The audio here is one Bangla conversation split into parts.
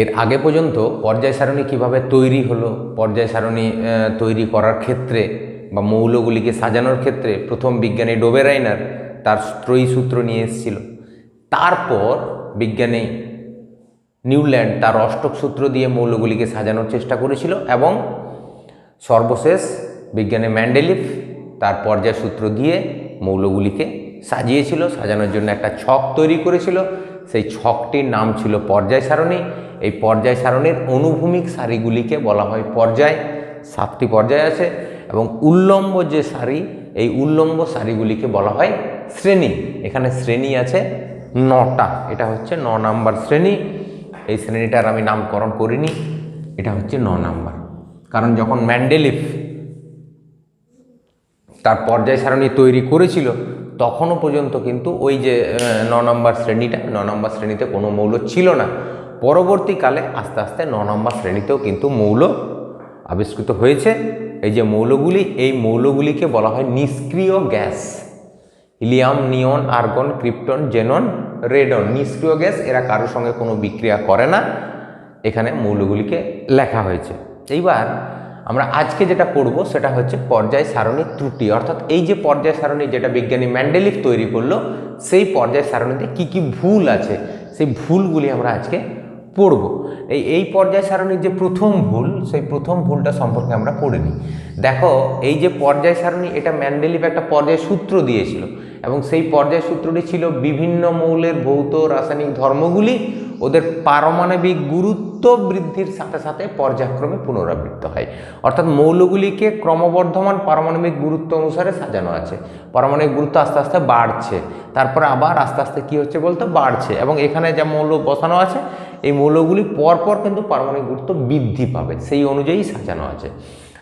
এর আগে পর্যন্ত পর্যায় সারণী কীভাবে তৈরি হলো, পর্যায় সারণী তৈরি করার ক্ষেত্রে বা মৌলগুলিকে সাজানোর ক্ষেত্রে প্রথম বিজ্ঞানী ডোবেরাইনার তার ত্রয়ী সূত্র নিয়ে এসেছিল। তারপর বিজ্ঞানী নিউল্যান্ড তার অষ্টক সূত্র দিয়ে মৌলগুলিকে সাজানোর চেষ্টা করেছিল এবং সর্বশেষ বিজ্ঞানী ম্যান্ডেলিফ তার পর্যায় সূত্র দিয়ে মৌলগুলিকে সাজিয়েছিল, সাজানোর জন্য একটা ছক তৈরি করেছিল। সেই ছকটির নাম ছিল পর্যায় সারণী। এই পর্যায় সারণীর অনুভূমিক সারিগুলিকে বলা হয় পর্যায়। সাতটি পর্যায় আছে এবং উল্লম্ব যে সারি, এই উল্লম্ব সারিগুলিকে বলা হয় শ্রেণি। এখানে শ্রেণি আছে নটা। এটা হচ্ছে ন নাম্বার শ্রেণি। এই শ্রেণীটার আমি নামকরণ করিনি। এটা হচ্ছে ন নাম্বার। কারণ যখন ম্যান্ডেলিফ তার পর্যায় সারণী তৈরি করেছিল, তখনও পর্যন্ত কিন্তু ওই যে ন নম্বর শ্রেণীটা, ন নম্বর শ্রেণীতে কোনো মৌল ছিল না। পরবর্তীকালে আস্তে আস্তে ন নম্বর শ্রেণীতেও কিন্তু মৌল আবিষ্কৃত হয়েছে। এই যে মৌলগুলি, এই মৌলগুলিকে বলা হয় নিষ্ক্রিয় gas. Helium, neon, argon, krypton, xenon, radon. নিষ্ক্রিয় গ্যাস, এরা কারোর সঙ্গে কোনো বিক্রিয়া করে না। এখানে মৌলগুলিকে লেখা হয়েছে। এইবার আমরা আজকে যেটা পড়ব, সেটা হচ্ছে পর্যায় সারণীর ত্রুটি। অর্থাৎ এই যে পর্যায় সারণী যেটা বিজ্ঞানী ম্যান্ডেলিফ তৈরি করল, সেই পর্যায় সারণীতে কি কি ভুল আছে, সেই ভুলগুলি আমরা আজকে পড়ব। এই এই পর্যায় সারণীর যে প্রথম ভুল, সেই প্রথম ভুলটা সম্পর্কে আমরা পড়ে নিই। দেখো, এই যে পর্যায় সারণী, এটা ম্যান্ডেলিফ একটা পর্যায় সূত্র দিয়েছিল এবং সেই পর্যায় সূত্রটি ছিল বিভিন্ন মৌলের ভৌত, রাসায়নিক ধর্মগুলি, ওদের পারমাণবিক গুরুত্ব বৃদ্ধির সাথে সাথে পর্যায়ক্রমে পুনরাবৃত্ত হয়। অর্থাৎ মৌলগুলিকে ক্রমবর্ধমান পারমাণবিক গুরুত্ব অনুসারে সাজানো আছে। পারমাণবিক গুরুত্ব আস্তে আস্তে বাড়ছে। তারপরে আবার আস্তে আস্তে কী হচ্ছে বলতে? বাড়ছে। এবং এখানে যা মৌল বসানো আছে এই মৌলগুলি পরপর কিন্তু পারমাণবিক গুরুত্ব বৃদ্ধি পাবে, সেই অনুযায়ী সাজানো আছে।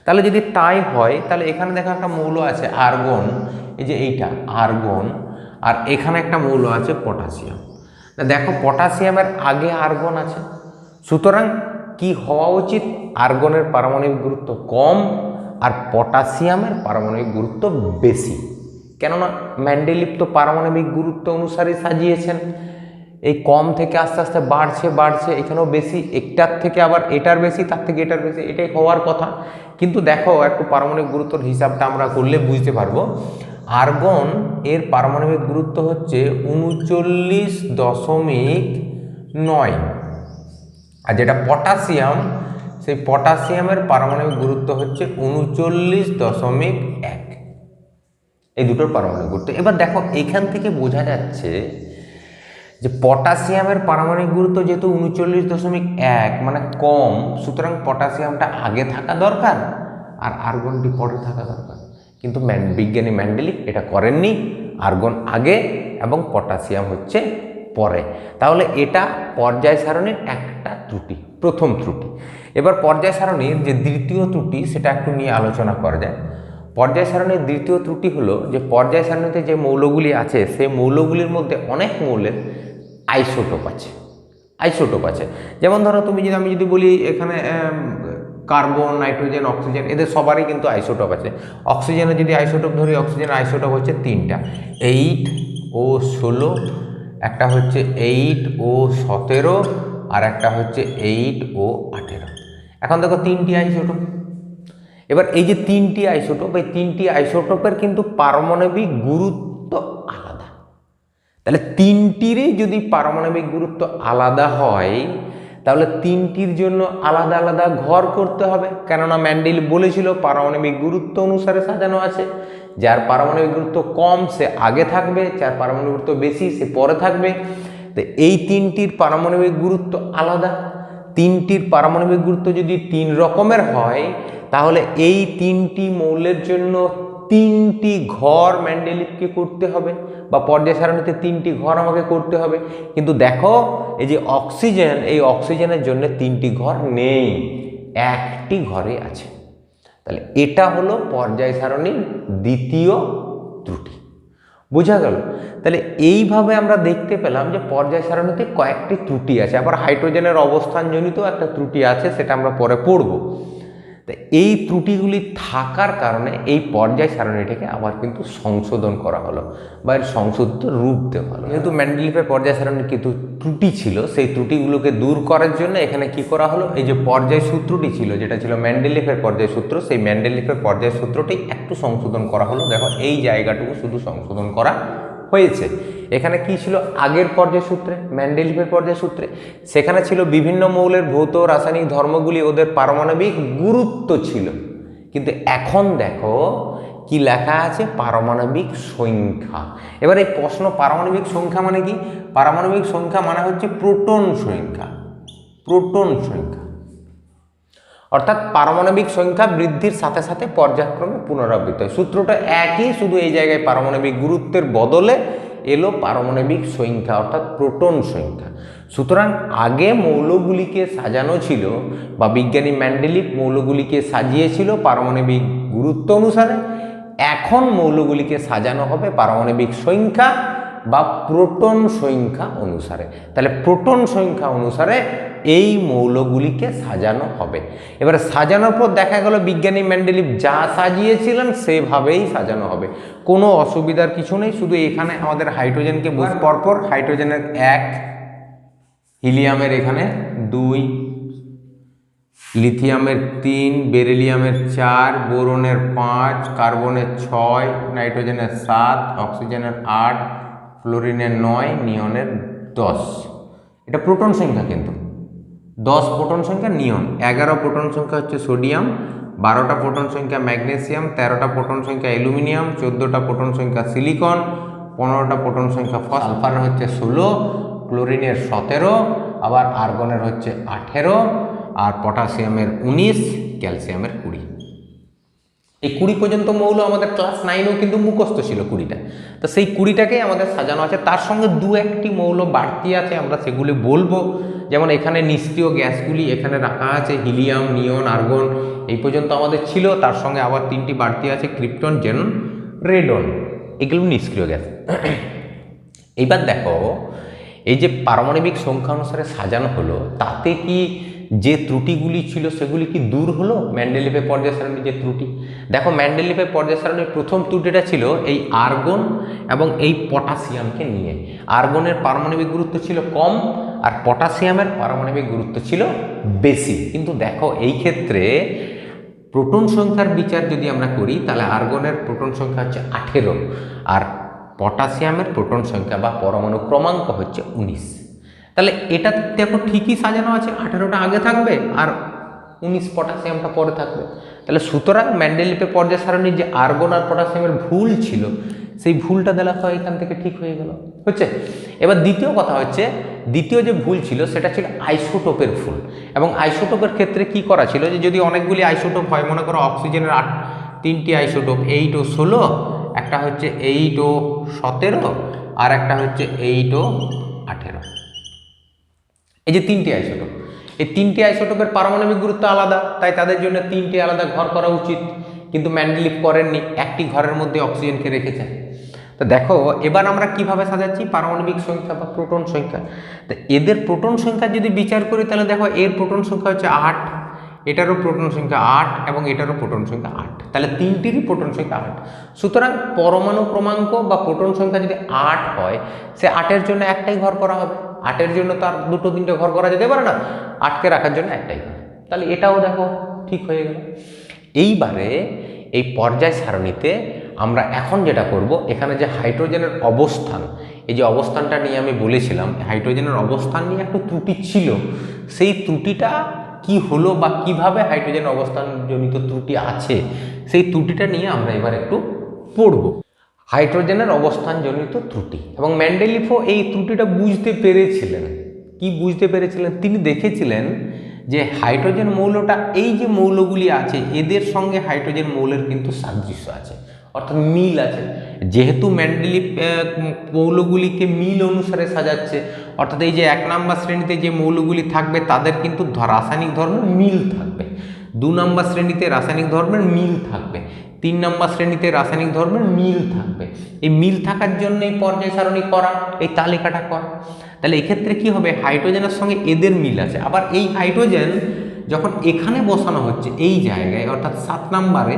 তাহলে যদি তাই হয়, তাহলে এখানে দেখো একটা মৌল আছে, আর্গন। এই যে এইটা, আর্গন। আর এখানে একটা মৌল আছে, পটাশিয়াম। দেখো পটাশিয়ামের আগে আর্গন আছে। সুতরাং কি হওয়া উচিত? আর্গনের পারমাণবিক গুরুত্ব কম আর পটাশিয়ামের পারমাণবিক গুরুত্ব বেশি। কেননা, ম্যান্ডেলিপ তো পারমাণবিক গুরুত্ব অনুসারে সাজিয়েছেন। এই কম থেকে আস্তে আস্তে বাড়ছে বাড়ছে, এখানেও বেশি, একটার থেকে আবার এটার বেশি, তার থেকে এটার বেশি, এটাই হওয়ার কথা। কিন্তু দেখো, একটু পারমাণবিক গুরুত্বর হিসাবটা আমরা করলে বুঝতে পারব। আর্গন এর পারমাণবিক গুরুত্ব হচ্ছে উনচল্লিশ দশমিক নয়। আর যেটা পটাশিয়াম, সেই পটাশিয়ামের পারমাণবিক গুরুত্ব হচ্ছে উনচল্লিশ দশমিক এক। এই দুটোর পারমাণবিক গুরুত্ব। এবার দেখো, এখান থেকে বোঝা যাচ্ছে যে পটাশিয়ামের পারমাণবিক গুরুত্ব যেহেতু উনচল্লিশ দশমিক এক মানে কম, সুতরাং পটাশিয়ামটা আগে থাকা দরকার আর আর্গনটি পরে থাকা দরকার। কিন্তু বিজ্ঞানী ম্যান্ডেলিক এটা করেননি, আর্গন আগে এবং পটাশিয়াম হচ্ছে পরে। তাহলে এটা পর্যায় সারণীর একটা ত্রুটি, প্রথম ত্রুটি। এবার পর্যায় সারণীর যে দ্বিতীয় ত্রুটি, সেটা একটু নিয়ে আলোচনা করা যায় পর্যায় সারণীর দ্বিতীয় ত্রুটি হলো যে পর্যায় সারণীতে যে মৌলগুলি আছে সেই মৌলগুলির মধ্যে অনেক মৌলের আইসোটোপ আছে আইসোটোপ আছে। যেমন ধরো তুমি যদি, আমি যদি বলি এখানে কার্বন, নাইট্রোজেন, অক্সিজেন, এদের সবারই কিন্তু আইসোটোপ আছে। অক্সিজেনের যদি আইসোটোপ ধরি অক্সিজেনের আইসোটোপ হচ্ছে তিনটা। এইট ও ষোলো, একটা হচ্ছে এইট ও সতেরো, আর একটা হচ্ছে এইট ও আঠেরো। এখন দেখো তিনটি আইসোটোপ। এবার এই যে তিনটি আইসোটোপ, এই তিনটি আইসোটোপের কিন্তু পারমাণবিক গুরুত্ব তাহলে তিনটিরই যদি পারমাণবিক গুরুত্ব আলাদা হয়, তাহলে তিনটির জন্য আলাদা আলাদা ঘর করতে হবে। কেননা ম্যান্ডেল বলেছিল পারমাণবিক গুরুত্ব অনুসারে সাজানো আছে। যার পারমাণবিক গুরুত্ব কম, সে আগে থাকবে, যার পারমাণবিক গুরুত্ব বেশি, সে পরে থাকবে। তো এই তিনটির পারমাণবিক গুরুত্ব আলাদা। তিনটির পারমাণবিক গুরুত্ব যদি তিন রকমের হয়, তাহলে এই তিনটি মৌলের জন্য তিনটি ঘর ম্যান্ডেলিপকে করতে হবে। বা পর্যায় সারণীতে তিনটি ঘর আমাকে করতে হবে। কিন্তু দেখো, এই যে অক্সিজেন, এই অক্সিজেনের জন্য তিনটি ঘর নেই, একটি ঘরে আছে। তাহলে এটা হলো পর্যায় সারণীর দ্বিতীয় ত্রুটি। বোঝা গেল? তাহলে এইভাবে আমরা দেখতে পেলাম যে পর্যায় সারণীতে কয়েকটি ত্রুটি আছে। আবার হাইড্রোজেনের অবস্থানজনিত একটা ত্রুটি আছে, সেটা আমরা পরে পড়ব। তা এই ত্রুটিগুলি থাকার কারণে এই পর্যায় সারণীটিকে আবার কিন্তু সংশোধন করা হলো বা এর সংশোধিত রূপ দেওয়া হলো। যেহেতু ম্যান্ডেলিফের পর্যায় সারণীর কিন্তু ত্রুটি ছিল, সেই ত্রুটিগুলোকে দূর করার জন্য এখানে কি করা হলো? এই যে পর্যায় সূত্রটি ছিল, যেটা ছিল ম্যান্ডেলিফের পর্যায় সূত্র, সেই ম্যান্ডেলিফের পর্যায় সূত্রটি একটু সংশোধন করা হলো। দেখো, এই জায়গাটুকু শুধু সংশোধন করা হয়েছে। এখানে কি ছিল? আগের পর্যায় সূত্রে ম্যান্ডেলিফের পর্যায় সূত্রে। সেখানে ছিল বিভিন্ন মৌলের ভৌত, রাসায়নিক ধর্মগুলি, ওদের পারমাণবিক গুরুত্ব ছিল। কিন্তু এখন দেখো কি লেখা আছে? পারমাণবিক সংখ্যা। এবার এই প্রশ্ন পারমাণবিক সংখ্যা মানে কি? পারমাণবিক সংখ্যা মানে হচ্ছে প্রোটন সংখ্যা। প্রোটন সংখ্যা। অর্থাৎ পারমাণবিক সংখ্যা বৃদ্ধির সাথে সাথে পর্যায়ক্রমে পুনরাবৃত্ত হয়। সূত্রটা একই, শুধু এই জায়গায় পারমাণবিক গুরুত্বের বদলে এলো পারমাণবিক সংখ্যা, অর্থাৎ প্রোটন সংখ্যা। সুতরাং আগে মৌলগুলিকে সাজানো ছিল বা বিজ্ঞানী ম্যান্ডেলিক মৌলগুলিকে সাজিয়েছিল পারমাণবিক গুরুত্ব অনুসারে, এখন মৌলগুলিকে সাজানো হবে পারমাণবিক সংখ্যা বা প্রোটন সংখ্যা অনুসারে। তাহলে প্রোটন সংখ্যা অনুসারে এই মৌলগুলিকে সাজানো হবে। এবারে সাজানোর পর দেখা গেল বিজ্ঞানী ম্যান্ডেলিভ যা সাজিয়েছিলেন সেভাবেই সাজানো হবে। কোনো অসুবিধার কিছু নেই শুধু এখানে আমাদের হাইড্রোজেনকে বুঝ পরপর হাইড্রোজেনের এক হিলিয়ামের এখানে দুই লিথিয়ামের তিন বেরিলিয়ামের চার বোরনের পাঁচ কার্বনের ছয় নাইট্রোজেনের সাত অক্সিজেনের আট ফ্লোরিনের নয় নিয়নের দশ। এটা প্রোটন সংখ্যা কিন্তু। দশ প্রোটন সংখ্যা নিয়ন, এগারো প্রোটন সংখ্যা হচ্ছে সোডিয়াম, বারোটা প্রোটন সংখ্যা ম্যাগনেসিয়াম, তেরোটা প্রোটন সংখ্যা অ্যালুমিনিয়াম, চোদ্দোটা প্রোটন সংখ্যা সিলিকন, পনেরোটা প্রোটন সংখ্যা সালফারের হচ্ছে ষোলো, ক্লোরিনের সতেরো, আবার আর্গনের হচ্ছে আঠেরো, আর পটাশিয়ামের উনিশ, ক্যালসিয়ামের কুড়ি। এই কুড়ি পর্যন্ত মৌল আমাদের ক্লাস নাইনেও কিন্তু মুখস্থ ছিল কুড়িটা। তো সেই কুড়িটাকেই আমাদের সাজানো আছে। তার সঙ্গে দু একটি মৌল বাড়তি আছে, আমরা সেগুলি বলব। যেমন এখানে নিষ্ক্রিয় গ্যাসগুলি এখানে রাখা আছে, হিলিয়াম, নিয়ন, আর্গন, এই পর্যন্ত আমাদের ছিল। তার সঙ্গে আবার তিনটি বাড়তি আছে, ক্রিপ্টন, জেন, রেডন, এগুলো নিষ্ক্রিয় গ্যাস। এইবার দেখো, এই যে পারমাণবিক সংখ্যা অনুসারে সাজানো হলো, তাতে কি যে ত্রুটিগুলি ছিল সেগুলি কি দূর হলো? ম্যান্ডেলিপের পর্যায় সারণীর যে ত্রুটি। দেখো ম্যান্ডেলিপের পর্যায় সারণীর প্রথম ত্রুটিটা ছিল এই আর্গন এবং এই পটাশিয়ামকে নিয়ে। আর্গনের পারমাণবিক গুরুত্ব ছিল কম আর পটাশিয়ামের পারমাণবিক গুরুত্ব ছিল বেশি। কিন্তু দেখো, এই ক্ষেত্রে প্রোটন সংখ্যার বিচার যদি আমরা করি, তাহলে আর্গনের প্রোটন সংখ্যা হচ্ছে আঠেরো আর পটাশিয়ামের প্রোটন সংখ্যা বা পরমাণু ক্রমাঙ্ক হচ্ছে উনিশ। তাহলে এটা দেখো ঠিকই সাজানো আছে, আঠেরোটা আগে থাকবে আর উনিশ পটাশিয়ামটা পরে থাকবে। তাহলে সুতরাং ম্যান্ডেলিপে পর্যায় সারণীর যে আর্গন আর পটাশিয়ামের ভুল ছিল, সেই ভুলটা দেওয়া হয় এখান থেকে ঠিক হয়ে গেল। হচ্ছে? এবার দ্বিতীয় কথা হচ্ছে, দ্বিতীয় যে ভুল ছিল সেটা ছিল আইসোটোপের ভুল। এবং আইসোটোপের ক্ষেত্রে কি করা ছিল যে যদি অনেকগুলি আইসোটোপ হয়, মনে করো অক্সিজেনের আট, তিনটি আইসোটোপ, এইট ও ষোলো, একটা হচ্ছে এইট ও সতেরো, আর একটা হচ্ছে এইট ও আঠেরো। এই যে তিনটি আইসোটোপ, এই তিনটি আইসোটোপের পারমাণবিক গুরুত্ব আলাদা, তাই তাদের জন্য তিনটি আলাদা ঘর করা উচিত। কিন্তু ম্যান্ডেলিপ করেননি, একটি ঘরের মধ্যে অক্সিজেনকে রেখেছেন। তো দেখো, এবার আমরা কীভাবে সাজাচ্ছি পারমাণবিক সংখ্যা বা প্রোটন সংখ্যা? তো এদের প্রোটন সংখ্যা যদি বিচার করি, তাহলে দেখো, এর প্রোটন সংখ্যা হচ্ছে আট, এটারও প্রোটন সংখ্যা আট এবং এটারও প্রোটন সংখ্যা আট। তাহলে তিনটিরই প্রোটন সংখ্যা আট। সুতরাং পরমাণু ক্রমাঙ্ক বা প্রোটন সংখ্যা যদি আট হয়, সে আটের জন্য একটাই ঘর করা হবে। আটের জন্য তার দুটো, তিনটে ঘর করা যেতে পারে না। আটকে রাখার জন্য একটাই ঘর। তাহলে এটাও দেখো, ঠিক হয়ে গেল। এইবারে এই পর্যায় সারণীতে আমরা এখন যেটা করব, এখানে যে হাইড্রোজেনের অবস্থান, এই যে অবস্থানটা নিয়ে আমি বলেছিলাম, হাইড্রোজেনের অবস্থান নিয়ে একটু ত্রুটি ছিল। সেই ত্রুটিটা কি হলো বা কীভাবে হাইড্রোজেন অবস্থানজনিত ত্রুটি আছে, সেই ত্রুটিটা নিয়ে আমরা এবার একটু পড়ব। হাইড্রোজেনের অবস্থানজনিত ত্রুটি। এবং ম্যান্ডেলিফো এই ত্রুটিটা বুঝতে পেরেছিলেন। কি বুঝতে পেরেছিলেন? তিনি দেখেছিলেন যে হাইড্রোজেন মৌলটা, এই যে মৌলগুলি আছে, এদের সঙ্গে হাইড্রোজেন মৌলের কিন্তু সাদৃশ্য আছে, অর্থাৎ মিল আছে। যেহেতু ম্যান্ডেলিপ মৌলগুলিকে মিল অনুসারে সাজাচ্ছে, অর্থাৎ এই যে এক নম্বর শ্রেণীতে যে মৌলগুলি থাকবে, তাদের কিন্তু রাসায়নিক ধর্মের মিল থাকবে। দু নম্বর শ্রেণীতে রাসায়নিক ধর্মের মিল থাকবে। তিন নম্বর শ্রেণীতে রাসায়নিক ধর্মের মিল থাকবে। এই মিল থাকার জন্য এই পর্যায় সারণী করা, এই তালিকাটা করা। তাহলে এক্ষেত্রে কি হবে? হাইড্রোজেনের সঙ্গে এদের মিল আছে। আবার এই হাইড্রোজেন যখন এখানে বসানো হচ্ছে, এই জায়গায়, অর্থাৎ সাত নাম্বারে,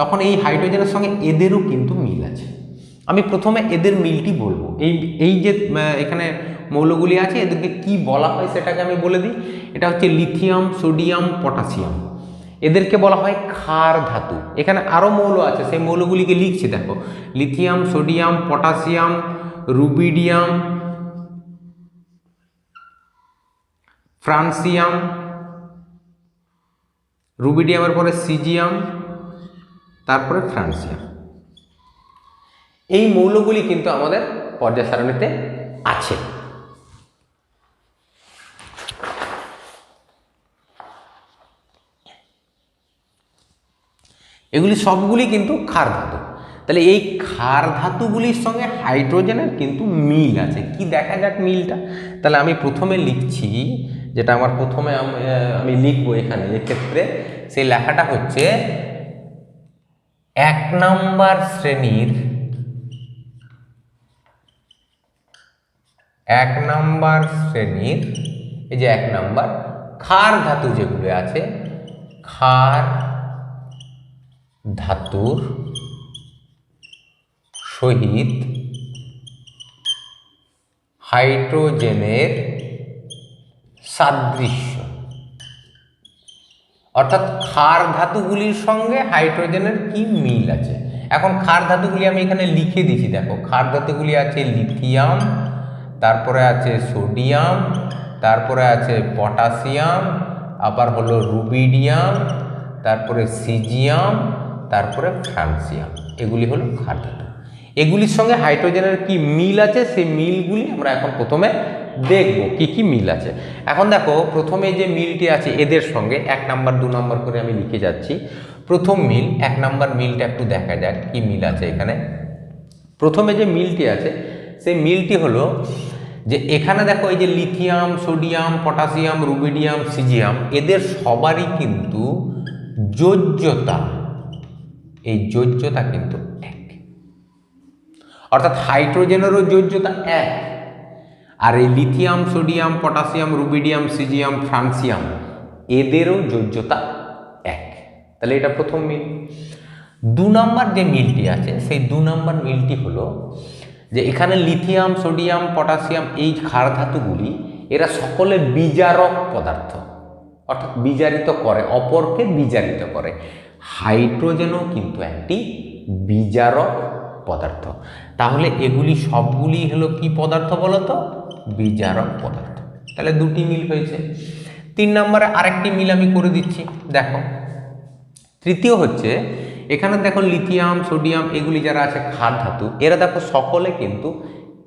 তখন এই হাইড্রোজেনের সঙ্গে এদেরও কিন্তু মিল আছে। আমি প্রথমে এদের মিলটি বলব। এই এই যে এখানে মৌলগুলি আছে, এদেরকে কি বলা হয় সেটাকে আমি বলে দিই। এটা হচ্ছে লিথিয়াম, সোডিয়াম, পটাশিয়াম। এদেরকে বলা হয় ক্ষার ধাতু। এখানে আরও মৌল আছে, সেই মৌলগুলিকে লিখছি, দেখো। Lithium, sodium, potassium, rubidium, francium, রুবিডিয়ামের পরে সিজিয়াম, তারপরে ফ্রান্সিয়াম। এই মৌলগুলি কিন্তু আমাদের পর্যায় সারণীতে আছে। এগুলি সবগুলি কিন্তু ক্ষার ধাতু। তাহলে এই ক্ষার ধাতুগুলির সঙ্গে হাইড্রোজেনের কিন্তু মিল আছে। কি দেখা যাক মিলটা? তাহলে আমি প্রথমে লিখছি, যেটা আমার প্রথমে আমি লিখব এখানে, এক্ষেত্রে সেই লেখাটা হচ্ছে এক নাম্বার শ্রেণির এক নাম্বার শ্রেণির, এই যে এক নাম্বার, ক্ষার ধাতু যেগুলো আছে, ক্ষার ধাতুর সহিত হাইড্রোজেনের সাদৃশ্য। অর্থাৎ ক্ষার ধাতুগুলির সঙ্গে হাইড্রোজেনের কি মিল আছে? এখন ক্ষার ধাতুগুলি আমি এখানে লিখে দিচ্ছি দেখো। ক্ষার ধাতুগুলি আছে লিথিয়াম, তারপরে আছে সোডিয়াম, তারপরে আছে পটাশিয়াম, আবার হলো রুবিডিয়াম, তারপরে সিজিয়াম তারপরে ফ্রান্সিয়াম এগুলি হলো ক্ষার ধাতু এগুলির সঙ্গে হাইড্রোজেনের কি মিল আছে? সেই মিলগুলি আমরা এখন প্রথমে দেখব কি কি মিল আছে। এখন দেখো, প্রথমে যে মিলটি আছে এদের সঙ্গে, এক নাম্বার, দু নাম্বার করে আমি লিখে যাচ্ছি। প্রথম মিল, এক নাম্বার মিলটা একটু দেখা যাক কি মিল আছে এখানে। প্রথমে যে মিলটি আছে, সেই মিলটি হলো যে এখানে দেখো এই যে lithium sodium potassium rubidium caesium এদের সবারই কিন্তু যোজ্যতা এই যোজ্যতা কিন্তু এক। অর্থাৎ হাইড্রোজেনেরও যোজ্যতা এক। আর এই lithium, sodium, potassium, rubidium, caesium, francium, এদেরও যোজ্যতা এক। তাহলে এটা প্রথম মিল। দু নম্বর যে মিলটি আছে, সেই দু নম্বর মিলটি হলো যে এখানে লিথিয়াম, সোডিয়াম, পটাশিয়াম এই ক্ষার ধাতুগুলি, এরা সকলে বিজারক পদার্থ। অর্থাৎ বিজারিত করে, অপরকে বিজারিত করে। হাইড্রোজেনও কিন্তু একটি বিজারক পদার্থ। তাহলে এগুলি সবগুলি হলো কি পদার্থ বলতো? বিজারক পদার্থ। তাহলে দুটি মিল হয়েছে। তিন নম্বরে আরেকটি মিল আমি করে দিচ্ছি। দেখো, তৃতীয় হচ্ছে, এখানে দেখো লিথিয়াম, সোডিয়াম, এগুলি যারা আছে ক্ষার ধাতু এরা দেখো সকলে কিন্তু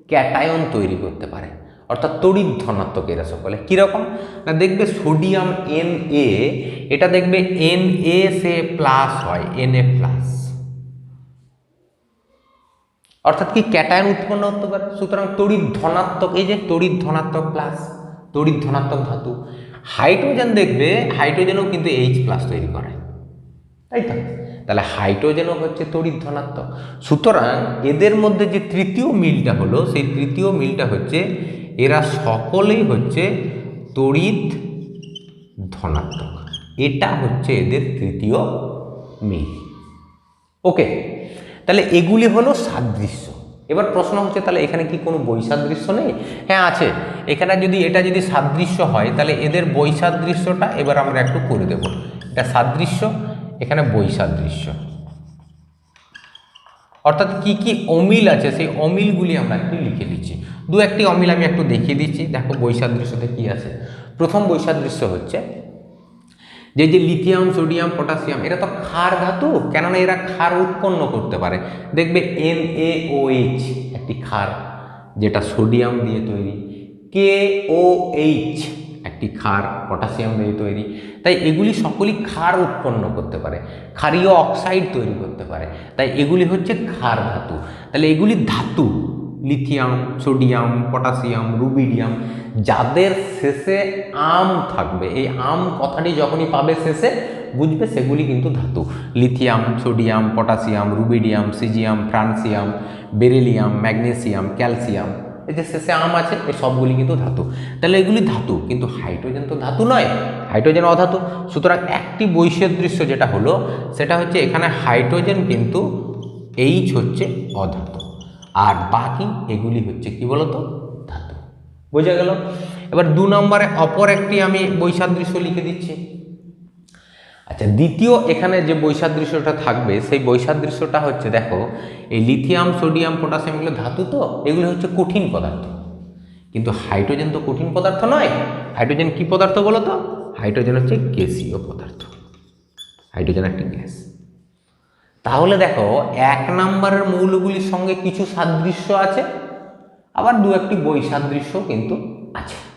ক্যাটায়ন তৈরি করতে পারে। অর্থাৎ তড়িৎ ধনাত্মক এরা সকলে কীরকম? না দেখবে সোডিয়াম এন এ এটা দেখবে এন এ সে প্লাস হয় এন এ প্লাস অর্থাৎ কি ক্যাটায়ন উৎপন্ন করতে পারে? সুতরাং তড়িৎ ধনাত্মক, এই যে তড়িৎ ধনাত্মক প্লাস তড়িৎ ধনাত্মক ধাতু হাইড্রোজেন দেখবে হাইড্রোজেনও কিন্তু এইচ প্লাস তৈরি করে। তাই তো? তাহলে হাইড্রোজেনও হচ্ছে তড়িৎ ধনাত্মক। সুতরাং এদের মধ্যে যে তৃতীয় মিলটা হলো, সেই তৃতীয় মিলটা হচ্ছে এরা সকলেই হচ্ছে তড়িৎ ধনাত্মক। এটা হচ্ছে এদের তৃতীয় মিল। ওকে, তাহলে এগুলি হলো সাদৃশ্য। এবার প্রশ্ন হচ্ছে, তাহলে এখানে কি কোনো বৈসাদৃশ্য নেই? হ্যাঁ আছে। এখানে যদি এটা যদি সাদৃশ্য হয়, তাহলে এদের বৈসাদৃশ্যটা এবার আমরা একটু করে দেব। এটা সাদৃশ্য, এখানে বৈসাদৃশ্য। অর্থাৎ কি কি অমিল আছে, সেই অমিলগুলি আমরা একটু লিখে দিচ্ছি। দু একটি অমিল আমি একটু দেখিয়ে দিচ্ছি, দেখো বৈসাদৃশ্যতে কি আছে। প্রথম বৈসাদৃশ্য হচ্ছে, যে যে লিথিয়াম, সোডিয়াম, পটাশিয়াম, এরা তো ক্ষার ধাতু, কেননা এরা ক্ষার উৎপন্ন করতে পারে। দেখবে এন এ ও এইচ, একটি ক্ষার, যেটা সোডিয়াম দিয়ে তৈরি। কে ও এইচ একটি ক্ষার, পটাশিয়াম দিয়ে তৈরি। তাই এগুলি সকলই ক্ষার উৎপন্ন করতে পারে, ক্ষারীয় অক্সাইড তৈরি করতে পারে। তাই এগুলি হচ্ছে ক্ষার ধাতু। তাহলে এগুলি ধাতু, লিথিয়াম, সোডিয়াম, পটাশিয়াম, রুবিডিয়াম, যাদের শেষে আম থাকবে, এই আম কথাটি যখনই পাবে শেষে, বুঝবে সেগুলি কিন্তু ধাতু। Lithium, sodium, potassium, rubidium, caesium, francium, beryllium, magnesium, calcium. এই যে শেষে আম আছে, এই সবগুলি কিন্তু ধাতু। তাহলে এগুলি ধাতু, কিন্তু হাইড্রোজেন তো ধাতু নয়, হাইড্রোজেন অধাতু। সুতরাং একটি বৈসাদৃশ্য যেটা হলো, সেটা হচ্ছে এখানে হাইড্রোজেন কিন্তু এইচ হচ্ছে অধাতু, আর বাকি এগুলি হচ্ছে কি বলতো? ধাতু। বোঝা গেল? এবার দু নম্বরে অপর একটি আমি বৈসাদৃশ্য লিখে দিচ্ছি। আচ্ছা দ্বিতীয় এখানে যে বৈসাদৃশ্যটা থাকবে, সেই বৈসাদৃশ্যটা হচ্ছে, দেখো, এই লিথিয়াম সোডিয়াম পটাশিয়াম এগুলো ধাতু তো, এগুলো হচ্ছে কঠিন পদার্থ। কিন্তু হাইড্রোজেন তো কঠিন পদার্থ নয়। হাইড্রোজেন কি পদার্থ বলো তো? হাইড্রোজেন হচ্ছে গ্যাসীয় পদার্থ। হাইড্রোজেন একটি গ্যাস। তাহলে দেখো, এক নম্বরের মৌলগুলির সঙ্গে কিছু সাদৃশ্য আছে, আবার দু একটি বৈসাদৃশ্য কিন্তু আছে।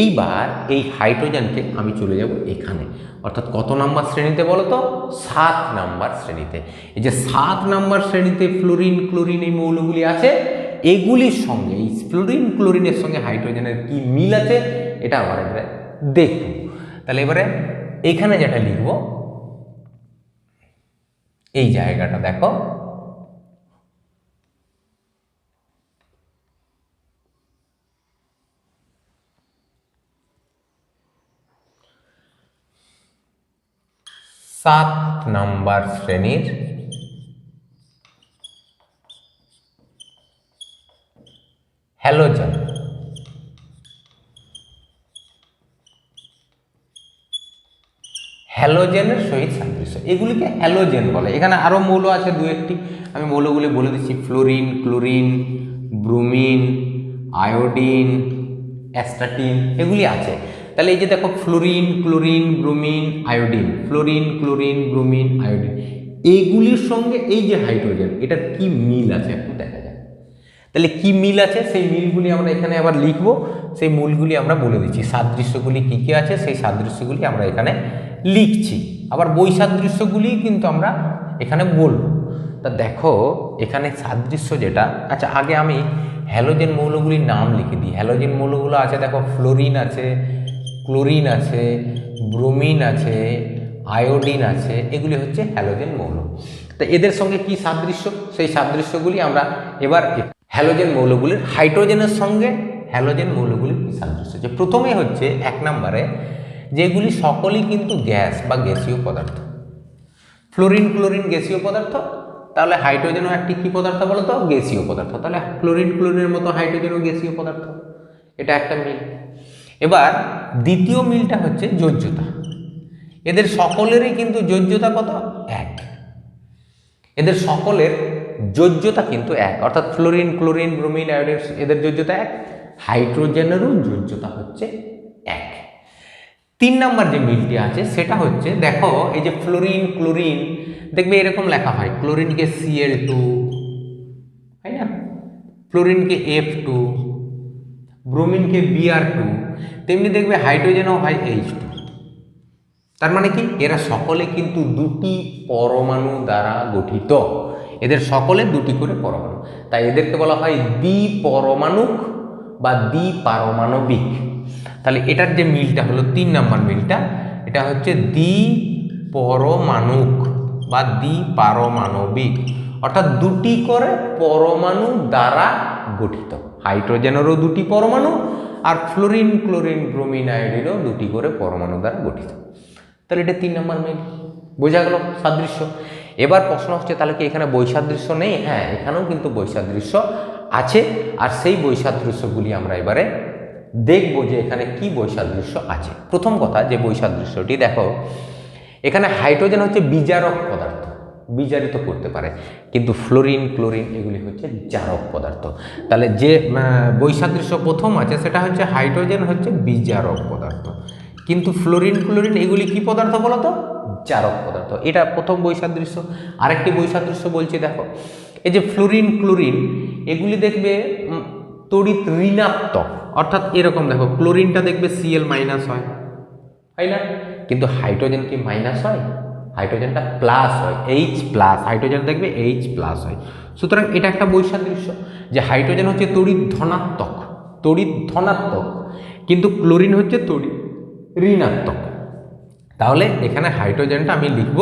এইবার এই হাইড্রোজেনকে আমি চলে যাব এখানে। অর্থাৎ কত নাম্বার শ্রেণীতে বলো তো সাত নাম্বার শ্রেণীতে। এই যে সাত নাম্বার শ্রেণীতে ফ্লোরিন ক্লোরিন এই মৌলগুলি আছে, এগুলির সঙ্গে, এই ফ্লোরিন ক্লোরিনের সঙ্গে হাইড্রোজেনের কি মিল আছে, এটা আমার এবারে দেখব। তাহলে এবারে এখানে যেটা লিখব, এই জায়গাটা দেখো। সাত নাম্বার শ্রেণির হ্যালোজেন। হ্যালোজেনের সহিত সাদৃশ্য। এগুলিকে হ্যালোজেন বলে। এখানে আরও মৌল আছে দু একটি। আমি মৌলগুলি বলে দিচ্ছি। Fluorine, chlorine, bromine, iodine, astatine, এগুলি আছে। তাহলে এই যে দেখো fluorine chlorine bromine iodine fluorine chlorine bromine iodine এইগুলির সঙ্গে এই যে হাইড্রোজেন এটার কি মিল আছে একটু দেখা যায় তাহলে কি মিল আছে? সেই মিলগুলি আমরা এখানে আবার লিখব, সেই মূলগুলি আমরা বলে দিচ্ছি। সাদৃশ্যগুলি কী কী আছে? সেই সাদৃশ্যগুলি আমরা এখানে লিখছি। আবার বৈসাদৃশ্যগুলি কিন্তু আমরা এখানে বলব। তা দেখো, এখানে সাদৃশ্য যেটা আচ্ছা আগে আমি হ্যালোজেন মৌলগুলির নাম লিখে দিই। হ্যালোজেন মৌলগুলো আছে, দেখো ফ্লোরিন আছে ক্লোরিন আছে, ব্রোমিন আছে, আয়োডিন আছে, এগুলি হচ্ছে হ্যালোজেন মৌল। তো এদের সঙ্গে কি সাদৃশ্য? সেই সাদৃশ্যগুলি আমরা এবার হ্যালোজেন মৌলগুলির হাইড্রোজেনের সঙ্গে হ্যালোজেন মৌলগুলির কি সাদৃশ্য? যে প্রথমে হচ্ছে এক নম্বরে যেগুলি সকলেই কিন্তু গ্যাস বা গ্যাসীয় পদার্থ। ফ্লোরিন, ক্লোরিন গ্যাসীয় পদার্থ, তাহলে হাইড্রোজেনও একটি কী পদার্থ বলো তো গ্যাসীয় পদার্থ। তাহলে ক্লোরিন, ক্লোরিনের মতো হাইড্রোজেনও গ্যাসীয় পদার্থ। এটা একটা মিল। এবার দ্বিতীয় মিলটা হচ্ছে যোজ্যতা। এদের সকলেরই কিন্তু যোজ্যতা কত? এক। এদের সকলের যোজ্যতা কিন্তু এক। অর্থাৎ ফ্লোরিন, ক্লোরিন, ব্রোমিন, আয়োডিন, এদের যোজ্যতা এক। হাইড্রোজেনেরও যোজ্যতা হচ্ছে এক। তিন নম্বর যে মিলটি আছে, সেটা হচ্ছে, দেখো, এই যে ফ্লোরিন, ক্লোরিন, দেখবে এরকম লেখা হয়। ক্লোরিনকে সিএল টু তাই না? ফ্লোরিনকে এফ টু ব্রোমিনকে বিআর টু তেমনি দেখবে হাইড্রোজেনও হয় এইচ টু তার মানে কি? এরা সকলে কিন্তু দুটি পরমাণু দ্বারা গঠিত। এদের সকলে দুটি করে পরমাণু। তাই এদেরকে বলা হয় দ্বিপরমাণুক বা দ্বিপারমাণবিক। তাহলে এটার যে মিলটা হলো তিন নম্বর মিলটা, এটা হচ্ছে দ্বিপরমাণুক বা দ্বিপারমাণবিক। অর্থাৎ দুটি করে পরমাণু দ্বারা গঠিত। হাইড্রোজেনেরও দুটি পরমাণু আর ফ্লোরিন ক্লোরিন ব্রোমিন আয়োডিনও দুটি করে পরমাণু দ্বারা গঠিত। তাহলে এটা তিন নম্বর মিল বোঝা গেল সাদৃশ্য। এবার প্রশ্ন হচ্ছে, তাহলে কি এখানে বৈসাদৃশ্য নেই? হ্যাঁ এখানেও কিন্তু বৈসাদৃশ্য আছে। আর সেই বৈসাদৃশ্যগুলি আমরা এবারে দেখব যে এখানে কি বৈসাদৃশ্য আছে। প্রথম কথা যে বৈসাদৃশ্যটি দেখো, এখানে হাইড্রোজেন হচ্ছে বিজারক পদার্থ। বিজারিত করতে পারে। কিন্তু ফ্লোরিন, ক্লোরিন এগুলি হচ্ছে জারক পদার্থ। তাহলে যে বৈসাদৃশ্য প্রথম আছে, সেটা হচ্ছে হাইড্রোজেন হচ্ছে বিজারক পদার্থ। কিন্তু ফ্লোরিন, ক্লোরিন এগুলি কি পদার্থ বলো তো জারক পদার্থ। এটা প্রথম বৈসাদৃশ্য। আরেকটি বৈসাদৃশ্য বলছি, দেখো। এই যে ফ্লোরিন, ক্লোরিন এগুলি দেখবে তড়িৎ ঋণাত্মক। অর্থাৎ এরকম, দেখো, ক্লোরিনটা দেখবে সিএল মাইনাস হয় হয় না? কিন্তু হাইড্রোজেন কি মাইনাস হয়? হাইড্রোজেনটা প্লাস হয় এইচ প্লাস, হাইড্রোজেন দেখবে এইচ প্লাস হয়। সুতরাং এটা একটা বৈসাদৃশ্য যে হাইড্রোজেন হচ্ছে তড়িৎ ধনাত্মক তড়িৎ ধনাত্মক, কিন্তু ক্লোরিন হচ্ছে তড়িৎ ঋণাত্মক। তাহলে এখানে হাইড্রোজেনটা আমি লিখব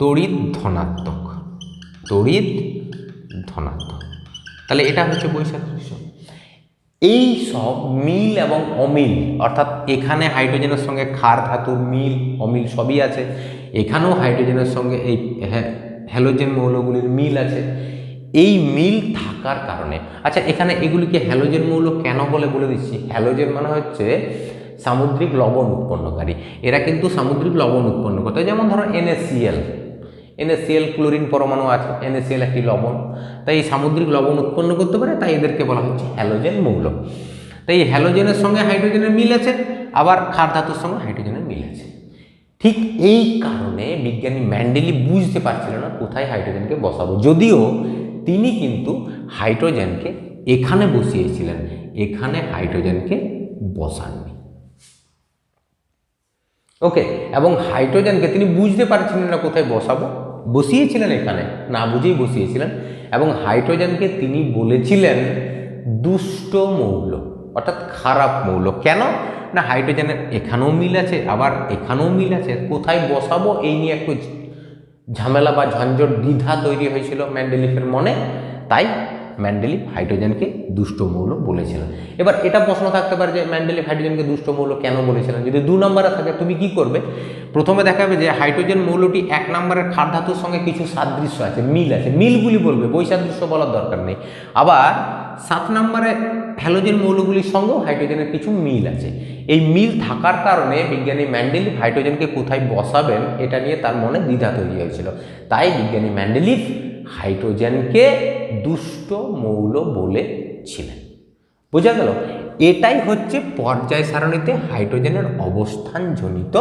তড়িৎ ধনাত্মক তড়িৎ ধনাত্মক। তাহলে এটা হচ্ছে বৈসাদৃশ্য এই সব মিল এবং অমিল, অর্থাৎ এখানে হাইড্রোজেনের সঙ্গে ক্ষার ধাতুর মিল, অমিল সবই আছে। এখানেও হাইড্রোজেনের সঙ্গে এই হ্যাঁ হ্যালোজেন মৌলগুলির মিল আছে। এই মিল থাকার কারণে। আচ্ছা এখানে এগুলিকে হ্যালোজেন মৌল কেন বলে বলে দিচ্ছি? হ্যালোজেন মানে হচ্ছে সামুদ্রিক লবণ উৎপন্নকারী। এরা কিন্তু সামুদ্রিক লবণ উৎপন্ন করতে। যেমন ধরো এনএসিএল এনএসিএল ক্লোরিন পরমাণু আছে। এনএসিএল একটি লবণ। তাই এই সামুদ্রিক লবণ উৎপন্ন করতে পারে, তাই এদেরকে বলা হচ্ছে হ্যালোজেন মৌল। তাই এই হ্যালোজেনের সঙ্গে হাইড্রোজেনের মিল আছে, আবার ক্ষার ধাতুর সঙ্গে হাইড্রোজেনের মিল আছে। ঠিক এই কারণে বিজ্ঞানী ম্যান্ডেলি বুঝতে পারছিল না কোথায় হাইড্রোজেনকে বসাবো। যদিও তিনি কিন্তু হাইড্রোজেনকে এখানে বসিয়েছিলেন, এখানে হাইড্রোজেনকে বসাননি। ওকে, এবং হাইড্রোজেনকে তিনি বুঝতে পারছিলেন না কোথায় বসাবো, বসিয়েছিলেন এখানে, না বুঝেই বসিয়েছিলেন, এবং হাইড্রোজেনকে তিনি বলেছিলেন দুষ্ট মৌল, অর্থাৎ খারাপ মৌল। কেন? না, হাইড্রোজেনের এখানেও মিল আছে, আবার এখানেও মিল আছে, কোথায় বসাবো এই নিয়ে একটু ঝামেলা বা ঝঞ্ঝট দ্বিধা তৈরি হয়েছিল ম্যান্ডেলিফের মনে, তাই ম্যান্ডেলিফ হাইড্রোজেনকে দুষ্ট মৌল বলেছিলেন। এবার এটা প্রশ্ন থাকতে পারে যে ম্যান্ডেলিফ হাইড্রোজেনকে দুষ্ট মৌল কেন বলেছিলেন? যদি দু নম্বরে থাকে, তুমি কি করবে? প্রথমে দেখাবে যে হাইড্রোজেন মৌলটি এক নম্বরের খার ধাতুর সঙ্গে কিছু সাদৃশ্য আছে, মিল আছে, মিলগুলি বলবে, বৈসাদৃশ্য বলার দরকার নেই। আবার সাত নম্বরে হ্যালোজেন মৌলগুলির সঙ্গেও হাইড্রোজেনের কিছু মিল আছে। এই মিল থাকার কারণে বিজ্ঞানী ম্যান্ডেলিফ হাইড্রোজেনকে কোথায় বসাবেন, এটা নিয়ে তার মনে দ্বিধা তৈরি হয়েছিল। তাই বিজ্ঞানী ম্যান্ডেলিফ হাইড্রোজেনকে দুষ্ট মৌল বলেছিলেন বোঝা গেল, এটাই হচ্ছে পর্যায় সারণীতে হাইড্রোজেনের অবস্থানজনিত